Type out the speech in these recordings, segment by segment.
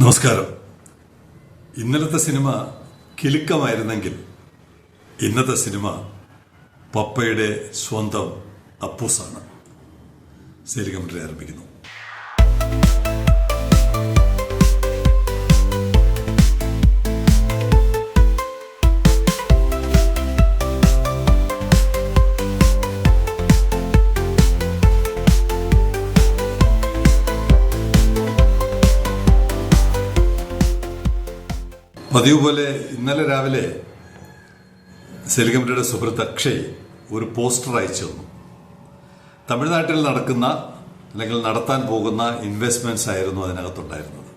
നമസ്കാരം. ഇന്നലത്തെ സിനിമ കിലുക്കമായിരുന്നെങ്കിൽ ഇന്നത്തെ സിനിമ പപ്പയുടെ സ്വന്തം അപ്പൂസാണ്. സേലി കമ്മിറ്റി ആരംഭിക്കുന്നു. പതിവ് പോലെ ഇന്നലെ രാവിലെ സേലി കമ്മിറ്റിയുടെ സുഹൃത്ത് അക്ഷയ് ഒരു പോസ്റ്റർ അയച്ചു തന്നു. തമിഴ്നാട്ടിൽ നടക്കുന്ന അല്ലെങ്കിൽ നടത്താൻ പോകുന്ന ഇൻവെസ്റ്റ്മെന്റ്സ് ആയിരുന്നു അതിനകത്തുണ്ടായിരുന്നത്.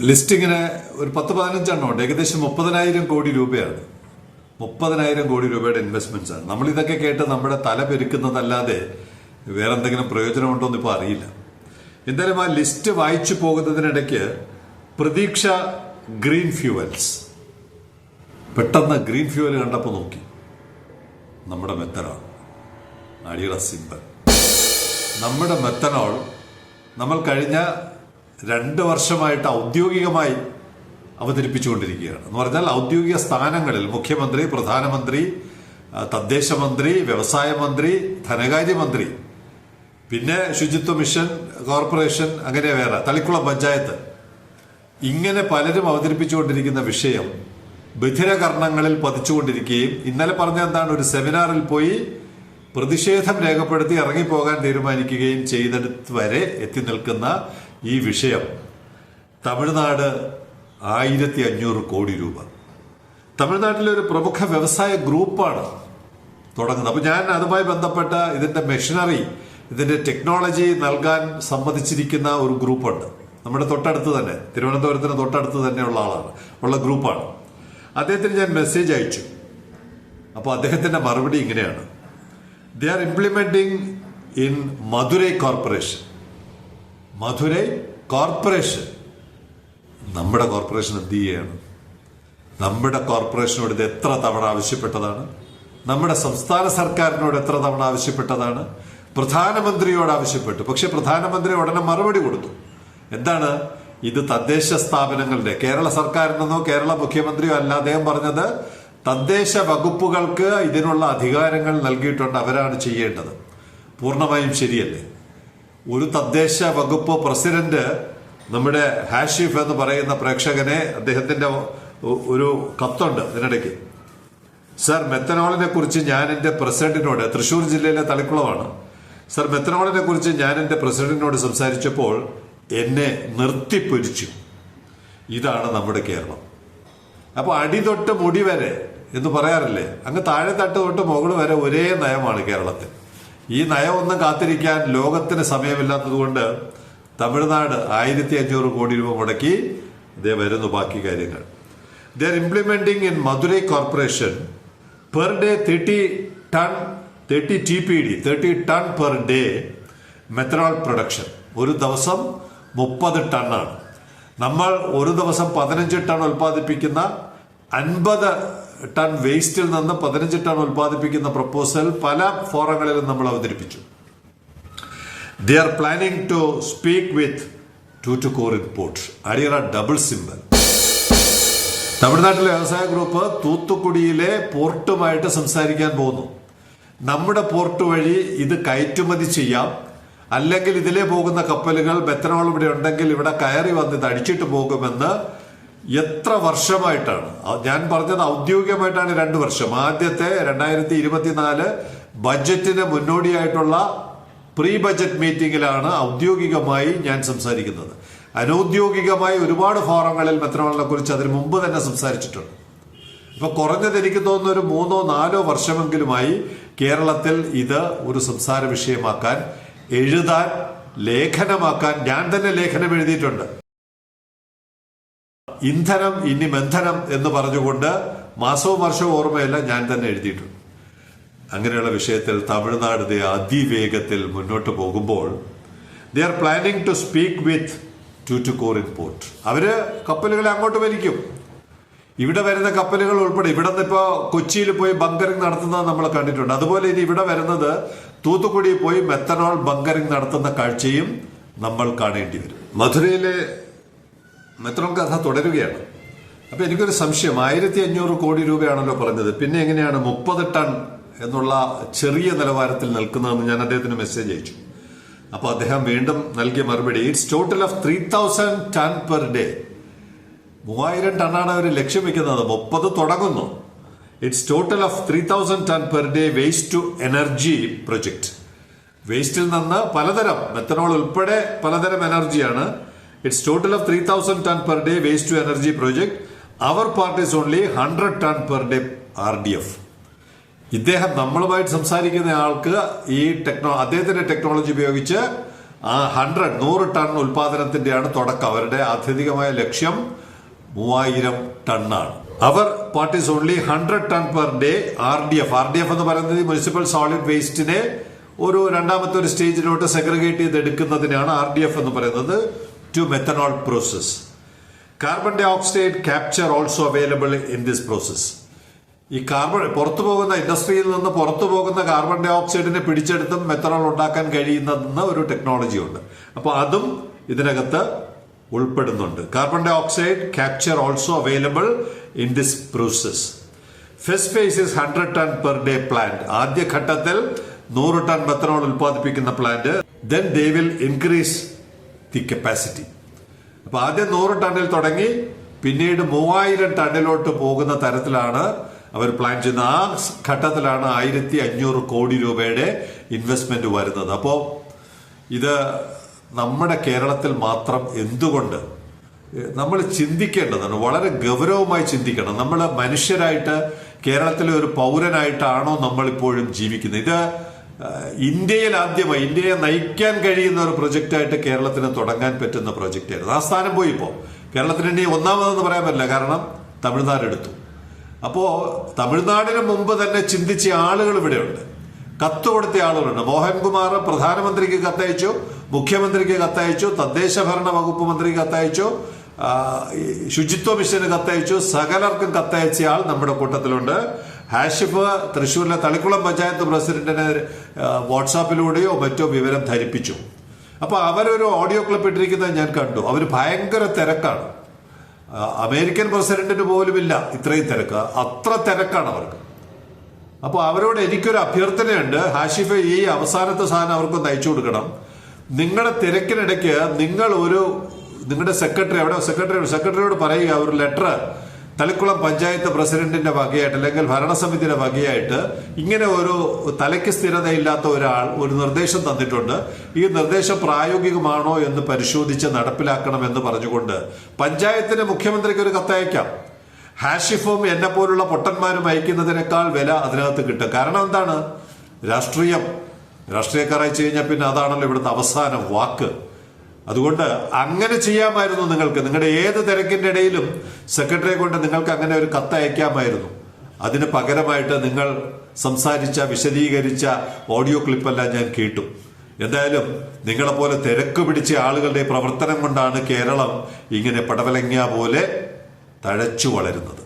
ലിസ്റ്റിങ്ങിന് ഒരു പത്ത് പതിനഞ്ചെണ്ണം ഉണ്ട്. ഏകദേശം മുപ്പതിനായിരം കോടി രൂപയാണ്. മുപ്പതിനായിരം കോടി രൂപയുടെ ഇൻവെസ്റ്റ്മെന്റ്സ് ആണ്. നമ്മൾ ഇതൊക്കെ കേട്ട് നമ്മുടെ തല പെരുക്കുന്നതല്ലാതെ വേറെന്തെങ്കിലും പ്രയോജനമുണ്ടോ എന്ന് ഇപ്പോൾ അറിയില്ല. എന്തായാലും ആ ലിസ്റ്റ് വായിച്ചു പോകുന്നതിനിടയ്ക്ക് പ്രതീക്ഷ ഗ്രീൻ ഫ്യൂവൽസ്. പെട്ടെന്ന് ഗ്രീൻ ഫ്യൂവൽ കണ്ടപ്പോൾ നോക്കി. നമ്മുടെ മെത്തനോൾ. അടിയുടെ സിമ്പൽ. നമ്മുടെ മെത്തനോൾ നമ്മൾ കഴിഞ്ഞ രണ്ട് വർഷമായിട്ട് ഔദ്യോഗികമായി അവതരിപ്പിച്ചുകൊണ്ടിരിക്കുകയാണ്. എന്ന് പറഞ്ഞാൽ ഔദ്യോഗിക സ്ഥാനങ്ങളിൽ മുഖ്യമന്ത്രി പ്രധാനമന്ത്രി തദ്ദേശ മന്ത്രി വ്യവസായ മന്ത്രി ധനകാര്യമന്ത്രി പിന്നെ ശുചിത്വ മിഷൻ കോർപ്പറേഷൻ അങ്ങനെ വേറെ തളിക്കുളം പഞ്ചായത്ത് ഇങ്ങനെ പലരും അവതരിപ്പിച്ചുകൊണ്ടിരിക്കുന്ന വിഷയം ബധിരകർണങ്ങളിൽ പതിച്ചുകൊണ്ടിരിക്കുകയും ഇന്നലെ പറഞ്ഞ എന്താണ് ഒരു സെമിനാറിൽ പോയി പ്രതിഷേധം രേഖപ്പെടുത്തി ഇറങ്ങിപ്പോകാൻ തീരുമാനിക്കുകയും ചെയ്തെടുത്ത് വരെ എത്തി നിൽക്കുന്ന ഈ വിഷയം തമിഴ്നാട് ആയിരത്തി അഞ്ഞൂറ് കോടി രൂപ. തമിഴ്നാട്ടിലെ ഒരു പ്രമുഖ വ്യവസായ ഗ്രൂപ്പാണ് തുടങ്ങുന്നത്. അപ്പൊ ഞാൻ അതുമായി ബന്ധപ്പെട്ട ഇതിന്റെ മെഷീനറി ഇതിന്റെ ടെക്നോളജി നൽകാൻ സമ്മതിച്ചിരിക്കുന്ന ഒരു ഗ്രൂപ്പുണ്ട്. നമ്മുടെ തൊട്ടടുത്ത് തന്നെ തിരുവനന്തപുരത്തിന് തൊട്ടടുത്ത് തന്നെയുള്ള ആളാണ്. ഉള്ള ഗ്രൂപ്പാണ്. അദ്ദേഹത്തിന് ഞാൻ മെസ്സേജ് അയച്ചു. അപ്പോൾ അദ്ദേഹത്തിന്റെ മറുപടി ഇങ്ങനെയാണ്. They are implementing in Madurai corporation Madurai corporation. നമ്മുടെ കോർപ്പറേഷൻ എന്ത് ചെയ്യുകയാണ് നമ്മുടെ കോർപ്പറേഷനോട് ഇത് എത്ര തവണ ആവശ്യപ്പെട്ടതാണ്? നമ്മുടെ സംസ്ഥാന സർക്കാരിനോട് എത്ര തവണ ആവശ്യപ്പെട്ടതാണ്? പ്രധാനമന്ത്രിയോട് ആവശ്യപ്പെട്ടു. പക്ഷെ പ്രധാനമന്ത്രി ഉടനെ മറുപടി കൊടുത്തു. എന്താണ്? ഇത് തദ്ദേശ സ്ഥാപനങ്ങളുടെ കേരള സർക്കാരിനെന്നോ കേരള മുഖ്യമന്ത്രിയോ അല്ല അദ്ദേഹം പറഞ്ഞത് തദ്ദേശ വകുപ്പുകൾക്ക് ഇതിനുള്ള അധികാരങ്ങൾ നൽകിയിട്ടുണ്ട് അവരാണ് ചെയ്യേണ്ടത്. പൂർണമായും ശരിയല്ലേ? ഒരു തദ്ദേശ വകുപ്പ് പ്രസിഡന്റ് നമ്മുടെ ഹാഷിഫ് എന്ന് പറയുന്ന പ്രേക്ഷകനെ അദ്ദേഹത്തിന്റെ ഒരു കത്തുണ്ട് ഇതിനിടയ്ക്ക്. സർ മെത്തനോളിനെ കുറിച്ച് ഞാൻ എന്റെ പ്രസിഡന്റിനോട് തൃശൂർ ജില്ലയിലെ തളിക്കുളമാണ്. സർ മെത്തനോളിനെ കുറിച്ച് ഞാൻ എന്റെ പ്രസിഡന്റിനോട് സംസാരിച്ചപ്പോൾ എന്നെ നിർത്തിപ്പൊരിച്ചു. ഇതാണ് നമ്മുടെ കേരളം. അപ്പൊ അടി തൊട്ട് മുടി വരെ എന്ന് പറയാറില്ലേ? അങ്ങ് താഴെ തട്ട് തൊട്ട് മുകൾ വരെ ഒരേ നയമാണ് കേരളത്തിൽ. ഈ നയം ഒന്നും കാത്തിരിക്കാൻ ലോകത്തിന് സമയമില്ലാത്തതുകൊണ്ട് തമിഴ്നാട് ആയിരത്തി അഞ്ഞൂറ് കോടി രൂപ മുടക്കി ഇതേ വരുന്നു ബാക്കി കാര്യങ്ങൾ. They're implementing in Madurai corporation per day thirty ton thirty T P D thirty ton per day methanol production ഒരു ദിവസം മുപ്പത് ടണ്ണാണ്. നമ്മൾ ഒരു ദിവസം പതിനഞ്ച് ടൺ ഉൽപ്പാദിപ്പിക്കുന്ന അൻപത് ടൺ വേസ്റ്റിൽ നിന്ന് പതിനഞ്ച് ടൺ ഉൽപ്പാദിപ്പിക്കുന്ന പ്രപ്പോസൽ പല ഫോറങ്ങളിലും നമ്മൾ അവതരിപ്പിച്ചു. They are planning to speak with Tuticorin report അടിയറ double symbol തമിഴ്നാട്ടിലെ വ്യവസായ ഗ്രൂപ്പ് തൂത്തുക്കുടിയിലെ പോർട്ടുമായിട്ട് സംസാരിക്കാൻ പോകുന്നു. നമ്മുടെ പോർട്ട് വഴി ഇത് കയറ്റുമതി ചെയ്യാം. അല്ലെങ്കിൽ ഇതിലെ പോകുന്ന കപ്പലുകൾ മെത്തനോൾ ഇവിടെ ഉണ്ടെങ്കിൽ ഇവിടെ കയറി വന്ന് ഇത് അടിച്ചിട്ട് പോകുമെന്ന് എത്ര വർഷമായിട്ടാണ്? ഞാൻ പറഞ്ഞത് ഔദ്യോഗികമായിട്ടാണ് രണ്ട് വർഷം. ആദ്യത്തെ രണ്ടായിരത്തി ഇരുപത്തിനാല് ബജറ്റിന് മുന്നോടിയായിട്ടുള്ള പ്രീ ബജറ്റ് മീറ്റിംഗിലാണ് ഔദ്യോഗികമായി ഞാൻ സംസാരിക്കുന്നത്. അനൗദ്യോഗികമായി ഒരുപാട് ഫോറങ്ങളിൽ മെത്തനോളിനെ കുറിച്ച് അതിന് മുമ്പ് തന്നെ സംസാരിച്ചിട്ടുണ്ട്. ഇപ്പൊ കുറഞ്ഞത് എനിക്ക് തോന്നുന്ന ഒരു മൂന്നോ നാലോ വർഷമെങ്കിലുമായി കേരളത്തിൽ ഇത് ഒരു സംസാര വിഷയമാക്കാൻ എഴുതാൻ ലേഖനമാക്കാൻ ഞാൻ തന്നെ ലേഖനം എഴുതിയിട്ടുണ്ട്. ഇന്ധനം ഇനി ബന്ധനം എന്ന് പറഞ്ഞുകൊണ്ട് മാസവും വർഷവും ഓർമ്മയല്ല ഞാൻ തന്നെ എഴുതിയിട്ടുണ്ട്. അങ്ങനെയുള്ള വിഷയത്തിൽ തമിഴ്നാട് അതിവേഗത്തിൽ മുന്നോട്ട് പോകുമ്പോൾ they are planning to speak with Tuticorin port അവർ കപ്പലുകളെ അങ്ങോട്ട് വലിക്കും. ഇവിടെ വരുന്ന കപ്പലുകൾ ഉൾപ്പെടെ ഇവിടെ നിന്ന് ഇപ്പോൾ കൊച്ചിയിൽ പോയി ബങ്കറിംഗ് നടത്തുന്നത് നമ്മൾ കണ്ടിട്ടുണ്ട്. അതുപോലെ ഇനി ഇവിടെ വരുന്നത് തൂത്തുക്കുടി പോയി മെത്തനോൾ ബങ്കറിംഗ് നടത്തുന്ന കാഴ്ചയും നമ്മൾ കാണേണ്ടി വരും. മധുരയിലെ മെത്തനോൾ കഥ തുടരുകയാണ്. അപ്പൊ എനിക്കൊരു സംശയം. ആയിരത്തി അഞ്ഞൂറ് കോടി രൂപയാണല്ലോ പറഞ്ഞത്. പിന്നെ എങ്ങനെയാണ് മുപ്പത് ടൺ എന്നുള്ള ചെറിയ നിലവാരത്തിൽ നിൽക്കുന്നതെന്ന് ഞാൻ അദ്ദേഹത്തിന് മെസ്സേജ് അയച്ചു. അപ്പൊ അദ്ദേഹം വീണ്ടും നൽകിയ മറുപടി it's total of three thousand ton per day മൂവായിരം ടണ്ണാണ് അവർ ലക്ഷ്യം വെക്കുന്നത് മുപ്പത് തുടങ്ങുന്നു. It's total of three thousand ton per day waste to energy project വേസ്റ്റിൽ നിന്ന് പലതരം മെത്തനോൾ ഉൾപ്പെടെ പലതരം എനർജിയാണ് it's total of three thousand ton per day waste to energy project our part only hundred ton per day R D F ഇദ്ദേഹം നമ്മളുമായിട്ട് സംസാരിക്കുന്ന ആൾക്ക് ഈ ടെക്നോ അദ്ദേഹത്തിന്റെ ടെക്നോളജി ഉപയോഗിച്ച് ആ ഹൺഡ്രഡ് നൂറ് ടൺ ഉൽപാദനത്തിന്റെയാണ് തുടക്കം. അവരുടെ ആത്യന്തികമായ ലക്ഷ്യം മൂവായിരം ടണ്ണാണ് അവർ part is only hundred ton per day R D F R D F എന്ന് പറയുന്നത് മുനിസിപ്പൽ സോളിഡ് വേസ്റ്റിനെ ഒരു രണ്ടാമത്തെ ഒരു സ്റ്റേജിലോട്ട് സെഗ്രിഗേറ്റ് ചെയ്ത് എടുക്കുന്നതിനാണ് ആർ ഡി എഫ് എന്ന് പറയുന്നത് to methanol process carbon dioxide capture also available in this process ഈ കാർബൺ പുറത്തു പോകുന്ന ഇൻഡസ്ട്രിയിൽ നിന്ന് പുറത്തു പോകുന്ന കാർബൺ ഡൈ ഓക്സൈഡിനെ പിടിച്ചെടുത്തും മെത്തനോൾ ഉണ്ടാക്കാൻ കഴിയുന്ന ഒരു ടെക്നോളജി ഉണ്ട്. അപ്പോൾ അതും ഇതിനകത്ത് ഉൾപ്പെടുന്നുണ്ട്. Carbon dioxide capture also available in this process phase is hundred ton per day plant ആദ്യഘട്ടത്തിൽ നൂറ് ടൺ മെത്തനോൾ ഉൽപ്പാദിപ്പിക്കുന്ന plant then they will increase the capacity അപ്പൊ ആദ്യം നൂറ് ടണ്ണിൽ തുടങ്ങി പിന്നീട് മൂവായിരം ടണ്ണിലോട്ട് പോകുന്ന തരത്തിലാണ് അവർ പ്ലാൻ ചെയ്യുന്നത്. ആ ഘട്ടത്തിലാണ് ആയിരത്തി അഞ്ഞൂറ് കോടി രൂപയുടെ ഇൻവെസ്റ്റ്മെന്റ് വരുന്നത്. അപ്പോ ഇത് നമ്മുടെ കേരളത്തിൽ മാത്രം എന്തുകൊണ്ട് നമ്മൾ ചിന്തിക്കേണ്ടതാണ് വളരെ ഗൗരവമായി ചിന്തിക്കണം. നമ്മൾ മനുഷ്യരായിട്ട് കേരളത്തിലെ ഒരു പൗരനായിട്ടാണോ നമ്മൾ ഇപ്പോഴും ജീവിക്കുന്നത്? ഇത് ഇന്ത്യയിൽ ആദ്യമായി ഇന്ത്യയെ നയിക്കാൻ കഴിയുന്ന ഒരു പ്രൊജക്റ്റായിട്ട് കേരളത്തിന് തുടങ്ങാൻ പറ്റുന്ന പ്രൊജക്റ്റായിരുന്നു. ആ സ്ഥാനം പോയി ഇപ്പോൾ കേരളത്തിന് ഇനി ഒന്നാമതെന്ന് പറയാൻ പറ്റില്ല കാരണം തമിഴ്നാട് എടുത്തു അപ്പോ തമിഴ്നാടിന് മുമ്പ് തന്നെ ചിന്തിച്ച ആളുകൾ ഇവിടെയുണ്ട്. കത്ത് കൊടുത്ത ആളുകളുണ്ട്. മോഹൻകുമാർ പ്രധാനമന്ത്രിക്ക് കത്തയച്ചു മുഖ്യമന്ത്രിക്ക് കത്തയച്ചു തദ്ദേശ ഭരണ വകുപ്പ് മന്ത്രിക്ക് കത്തയച്ചു ശുചിത്വ മിഷന് കത്തയച്ചു സകലർക്കും കത്തയച്ചയാൾ നമ്മുടെ കൂട്ടത്തിലുണ്ട്. ഹാഷിഫ് തൃശ്ശൂരിലെ തളിക്കുളം പഞ്ചായത്ത് പ്രസിഡന്റിന് വാട്സാപ്പിലൂടെയോ മറ്റോ വിവരം ധരിപ്പിച്ചു. അപ്പൊ അവരൊരു ഓഡിയോ ക്ലിപ്പ് ഇട്ടിരിക്കുന്നത് ഞാൻ കണ്ടു. അവർ ഭയങ്കര തിരക്കാണ്. അമേരിക്കൻ പ്രസിഡന്റിന് പോലുമില്ല ഇത്രയും തിരക്ക്. അത്ര തിരക്കാണ് അവർക്ക്. അപ്പോൾ അവരോട് എനിക്കൊരു അഭ്യർത്ഥനയുണ്ട്. ഹാഷിഫ് ഈ അവസാനത്തെ സാധനം അവർക്ക് നയിച്ചു കൊടുക്കണം. നിങ്ങളുടെ തിരക്കിനിടയ്ക്ക് നിങ്ങൾ ഒരു നിങ്ങളുടെ സെക്രട്ടറി അവിടെ സെക്രട്ടറി സെക്രട്ടറിയോട് പറയുക ഒരു ലെറ്റർ തലക്കുളം പഞ്ചായത്ത് പ്രസിഡന്റിന്റെ വകയായിട്ട് അല്ലെങ്കിൽ ഭരണസമിതിയുടെ വകയായിട്ട് ഇങ്ങനെ ഒരു തലയ്ക്ക് സ്ഥിരതയില്ലാത്ത ഒരാൾ ഒരു നിർദ്ദേശം തന്നിട്ടുണ്ട്. ഈ നിർദ്ദേശം പ്രായോഗികമാണോ എന്ന് പരിശോധിച്ച് നടപ്പിലാക്കണം എന്ന് പറഞ്ഞുകൊണ്ട് പഞ്ചായത്തിന് മുഖ്യമന്ത്രിക്ക് ഒരു കത്തയക്കാം ഹാഷിഫും എന്നെ പോലുള്ള പൊട്ടന്മാരും അയക്കുന്നതിനേക്കാൾ വില അതിനകത്ത് കിട്ടും. കാരണം എന്താണ്? രാഷ്ട്രീയം. രാഷ്ട്രീയക്കാർ അയച്ചു കഴിഞ്ഞാൽ പിന്നെ അതാണല്ലോ ഇവിടുത്തെ അവസാനം വാക്ക്. അതുകൊണ്ട് അങ്ങനെ ചെയ്യാമായിരുന്നു നിങ്ങൾക്ക്. നിങ്ങളുടെ ഏത് തിരക്കിന്റെ ഇടയിലും സെക്രട്ടറിയെ കൊണ്ട് നിങ്ങൾക്ക് അങ്ങനെ ഒരു കത്ത് അയക്കാമായിരുന്നു. അതിന് പകരമായിട്ട് നിങ്ങൾ സംസാരിച്ച വിശദീകരിച്ച ഓഡിയോ ക്ലിപ്പെല്ലാം ഞാൻ കേട്ടു. എന്തായാലും നിങ്ങളെപ്പോലെ തിരക്ക് പിടിച്ച ആളുകളുടെ പ്രവർത്തനം കൊണ്ടാണ് കേരളം ഇങ്ങനെ പടവലങ്ങ പോലെ തഴച്ചു വളരുന്നത്.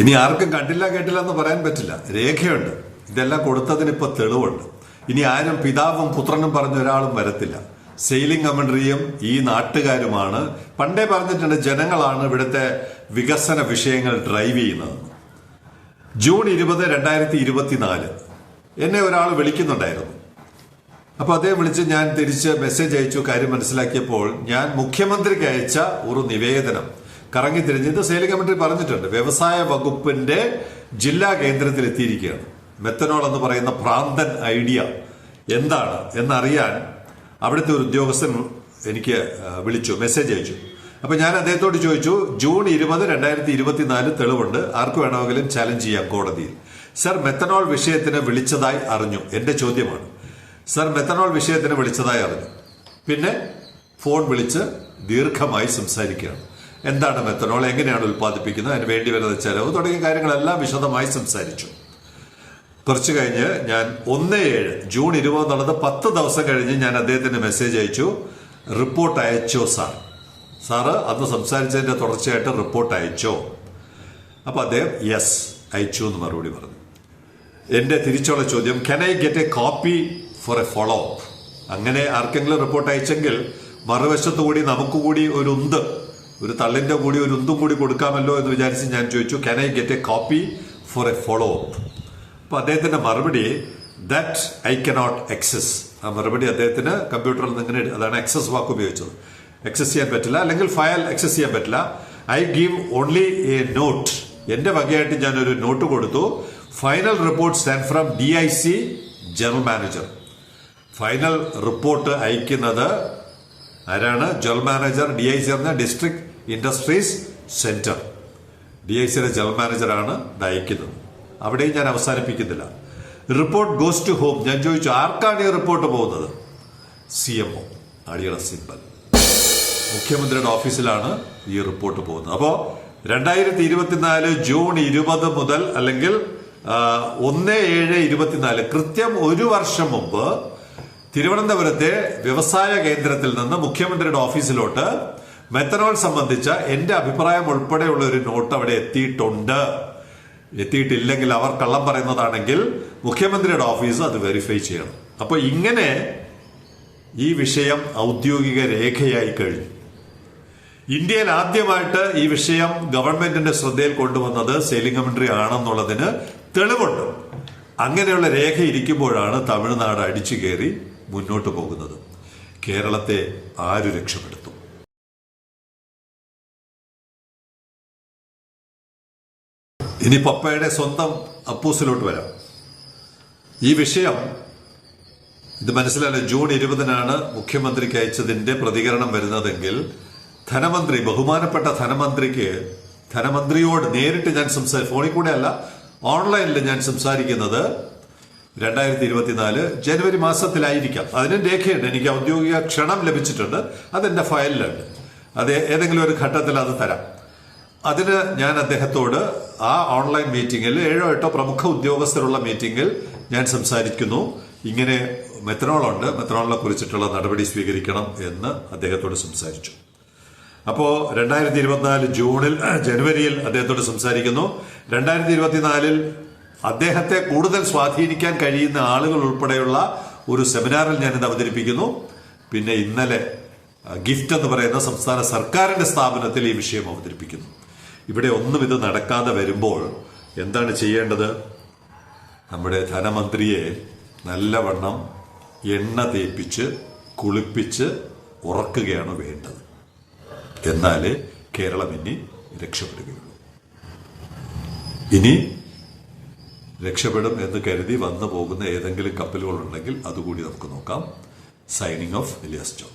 ഇനി ആർക്കും കണ്ടില്ല കേട്ടില്ല എന്ന് പറയാൻ പറ്റില്ല. രേഖയുണ്ട്. ഇതെല്ലാം കൊടുത്തതിന് ഇപ്പൊ തെളിവുണ്ട്. ഇനി ആരും പിതാവും പുത്രനും പറഞ്ഞ ഒരാളും വരത്തില്ല. സെയിലിംഗ് കമൻട്രിയും ഈ നാട്ടുകാരുമാണ്. പണ്ടേ പറഞ്ഞിട്ടുണ്ട് ജനങ്ങളാണ് ഇവിടുത്തെ വികസന വിഷയങ്ങൾ ഡ്രൈവ് ചെയ്യുന്നത്. ജൂൺ ഇരുപത് രണ്ടായിരത്തി ഇരുപത്തിനാല് എന്നെ ഒരാൾ വിളിക്കുന്നുണ്ടായിരുന്നു. അപ്പൊ അദ്ദേഹം വിളിച്ച് ഞാൻ തിരിച്ച് മെസ്സേജ് അയച്ചു കാര്യം മനസ്സിലാക്കിയപ്പോൾ ഞാൻ മുഖ്യമന്ത്രിക്ക് അയച്ച ഒരു നിവേദനം. കറങ്ങി തിരിഞ്ഞ് ഇത് സെയിലിംഗ് കമന്ററി പറഞ്ഞിട്ടുണ്ട്. വ്യവസായ വകുപ്പിന്റെ ജില്ലാ കേന്ദ്രത്തിൽ എത്തിയിരിക്കുകയാണ് മെത്തനോൾ എന്ന് പറയുന്ന ഭ്രാന്തൻ ഐഡിയ എന്താണ് എന്നറിയാൻ അവിടുത്തെ ഒരു ഉദ്യോഗസ്ഥൻ എനിക്ക് വിളിച്ചു മെസ്സേജ് അയച്ചു. അപ്പൊ ഞാൻ അദ്ദേഹത്തോട് ചോദിച്ചു ജൂൺ ഇരുപത് രണ്ടായിരത്തി ഇരുപത്തിനാല് തെളിവുണ്ട്. ആർക്ക് വേണമെങ്കിലും ചാലഞ്ച് ചെയ്യാം കോടതിയിൽ. സർ മെത്തനോൾ വിഷയത്തിന് വിളിച്ചതായി അറിഞ്ഞു. എന്റെ ചോദ്യമാണ്. സർ മെത്തനോൾ വിഷയത്തിന് വിളിച്ചതായി അറിഞ്ഞു. പിന്നെ ഫോൺ വിളിച്ച് ദീർഘമായി സംസാരിക്കുകയാണ്. എന്താണ് മെത്തനോൾ എങ്ങനെയാണ് ഉൽപ്പാദിപ്പിക്കുന്നത്? അതിന് വേണ്ടി വരുന്ന ചെലവ് തുടങ്ങിയ കാര്യങ്ങളെല്ലാം വിശദമായി സംസാരിച്ചു. കുറച്ച് കഴിഞ്ഞ് ഞാൻ ഒന്ന് ഏഴ് ജൂൺ ഇരുപത് നടന്ന് പത്ത് ദിവസം കഴിഞ്ഞ് ഞാൻ അദ്ദേഹത്തിന് മെസ്സേജ് അയച്ചു. റിപ്പോർട്ട് അയച്ചോ സാർ സാറ് അന്ന് സംസാരിച്ചതിന്റെ തുടർച്ചയായിട്ട് റിപ്പോർട്ട് അയച്ചോ? അപ്പൊ അദ്ദേഹം യെസ് അയച്ചു എന്ന് മറുപടി പറഞ്ഞു. എന്റെ തിരിച്ചുള്ള ചോദ്യം can I get a copy for a follow up അങ്ങനെ ആർക്കെങ്കിലും റിപ്പോർട്ട് അയച്ചെങ്കിൽ മറുവശത്ത് കൂടി നമുക്ക് കൂടി ഒരു ഉന്ത് ഒരു തള്ളിന്റെ കൂടി ഒരു ഉന്തും കൂടി കൊടുക്കാമല്ലോ എന്ന് വിചാരിച്ച് ഞാൻ ചോദിച്ചു can I get a copy for a follow up അപ്പൊ അദ്ദേഹത്തിന്റെ മറുപടി ദാറ്റ് ഐ കനോട്ട് എക്സസ് ആ മറുപടി അദ്ദേഹത്തിന് കമ്പ്യൂട്ടറിൽ നിന്ന് ഇങ്ങനെ അതാണ് എക്സസ് വാക്ക് ഉപയോഗിച്ചത്. എക്സസ് ചെയ്യാൻ പറ്റില്ല അല്ലെങ്കിൽ ഫയൽ എക്സസ് ചെയ്യാൻ പറ്റില്ല. I give only a note എന്റെ വകയായിട്ട് ഞാൻ ഒരു നോട്ട് കൊടുത്തു. Final report send from D I C general manager final report അയക്കുന്നത് ആരാണ്? General manager D I C എന്ന district industries centre D I സിയുടെ ജനറൽ മാനേജറാണ് ഇത് അയക്കുന്നത്. അവിടെയും ഞാൻ അവസാനിപ്പിക്കുന്നില്ല. റിപ്പോർട്ട് ഗോസ് ടു ഹോം ഞാൻ ചോദിച്ചു ആർക്കാണ് ഈ റിപ്പോർട്ട് പോകുന്നത്? സി എം ഒ അടിയറ സിമ്പൽ മുഖ്യമന്ത്രിയുടെ ഓഫീസിലാണ് ഈ റിപ്പോർട്ട് പോകുന്നത്. അപ്പോൾ രണ്ടായിരത്തി ഇരുപത്തിനാല് ജൂൺ ഇരുപത് മുതൽ അല്ലെങ്കിൽ ഒന്ന് ഏഴ് ഇരുപത്തിനാല് കൃത്യം ഒരു വർഷം മുമ്പ് തിരുവനന്തപുരത്തെ വ്യവസായ കേന്ദ്രത്തിൽ നിന്ന് മുഖ്യമന്ത്രിയുടെ ഓഫീസിലോട്ട് മെത്തനോൾ സംബന്ധിച്ച എന്റെ അഭിപ്രായം ഉൾപ്പെടെയുള്ള ഒരു നോട്ട് അവിടെ എത്തിയിട്ടുണ്ട്. എത്തിയിട്ടില്ലെങ്കിൽ അവർ കള്ളം പറയുന്നതാണെങ്കിൽ മുഖ്യമന്ത്രിയുടെ ഓഫീസ് അത് വെരിഫൈ ചെയ്യണം. അപ്പോൾ ഇങ്ങനെ ഈ വിഷയം ഔദ്യോഗിക രേഖയായി കഴിഞ്ഞു. ഇന്ത്യയിൽ ആദ്യമായിട്ട് ഈ വിഷയം ഗവൺമെന്റിന്റെ ശ്രദ്ധയിൽ കൊണ്ടുവന്നത് സെയിലിംഗ് ആണെന്നുള്ളതിന് തെളിവുണ്ട്. അങ്ങനെയുള്ള രേഖ ഇരിക്കുമ്പോഴാണ് തമിഴ്നാട് അടിച്ചു കയറി മുന്നോട്ട് പോകുന്നത്. കേരളത്തെ ആര് രക്ഷപ്പെടുത്തും? ഇനി പപ്പയുടെ സ്വന്തം അപ്പൂസിലോട്ട് വരാം. ഈ വിഷയം ഇത് മനസ്സിലായില്ല? ജൂൺ ഇരുപതിനാണ് മുഖ്യമന്ത്രിക്ക് അയച്ചതിന്റെ പ്രതികരണം വരുന്നതെങ്കിൽ ധനമന്ത്രി ബഹുമാനപ്പെട്ട ധനമന്ത്രിക്ക് ധനമന്ത്രിയോട് നേരിട്ട് ഞാൻ സംസാരി ഫോണിൽ കൂടെ അല്ല ഓൺലൈനിൽ ഞാൻ സംസാരിക്കുന്നത് രണ്ടായിരത്തി ഇരുപത്തിനാല് ജനുവരി മാസത്തിലായിരിക്കാം. അതിന് രേഖയുണ്ട്. എനിക്ക് ഔദ്യോഗിക ക്ഷണം ലഭിച്ചിട്ടുണ്ട്. അതെന്റെ ഫയലിലുണ്ട്. അത് ഏതെങ്കിലും ഒരു ഘട്ടത്തിൽ അത് തരാം. അതിന് ഞാൻ അദ്ദേഹത്തോട് ആ ഓൺലൈൻ മീറ്റിംഗിൽ ഏഴോ എട്ടോ പ്രമുഖ ഉദ്യോഗസ്ഥരുള്ള മീറ്റിംഗിൽ ഞാൻ സംസാരിക്കുന്നു. ഇങ്ങനെ മെത്തനോൾ ഉണ്ട് മെത്തനോളിനെ കുറിച്ചിട്ടുള്ള നടപടി സ്വീകരിക്കണം എന്ന് അദ്ദേഹത്തോട് സംസാരിച്ചു. അപ്പോൾ രണ്ടായിരത്തി ഇരുപത്തിനാല് ജൂണിൽ ജനുവരിയിൽ അദ്ദേഹത്തോട് സംസാരിക്കുന്നു. രണ്ടായിരത്തി ഇരുപത്തിനാലിൽ അദ്ദേഹത്തെ കൂടുതൽ സ്വാധീനിക്കാൻ കഴിയുന്ന ആളുകൾ ഉൾപ്പെടെയുള്ള ഒരു സെമിനാറിൽ ഞാനിത് അവതരിപ്പിക്കുന്നു. പിന്നെ ഇന്നലെ ഗിഫ്റ്റ് എന്ന് പറയുന്ന സംസ്ഥാന സർക്കാരിന്റെ സ്ഥാപനത്തിൽ ഈ വിഷയം അവതരിപ്പിക്കുന്നു. ഇവിടെ ഒന്നും ഇത് നടക്കാതെ വരുമ്പോൾ എന്താണ് ചെയ്യേണ്ടത്? നമ്മുടെ ധനമന്ത്രിയെ നല്ലവണ്ണം എണ്ണ തേപ്പിച്ച് കുളിപ്പിച്ച് ഉറക്കുകയാണ് വേണ്ടത്. എന്നാലേ കേരളം ഇനി രക്ഷപ്പെടുകയുള്ളൂ. ഇനി രക്ഷപ്പെടും എന്ന് കരുതി വന്നു പോകുന്ന ഏതെങ്കിലും കപ്പലുകളുണ്ടെങ്കിൽ അതുകൂടി നമുക്ക് നോക്കാം. Signing off Elias John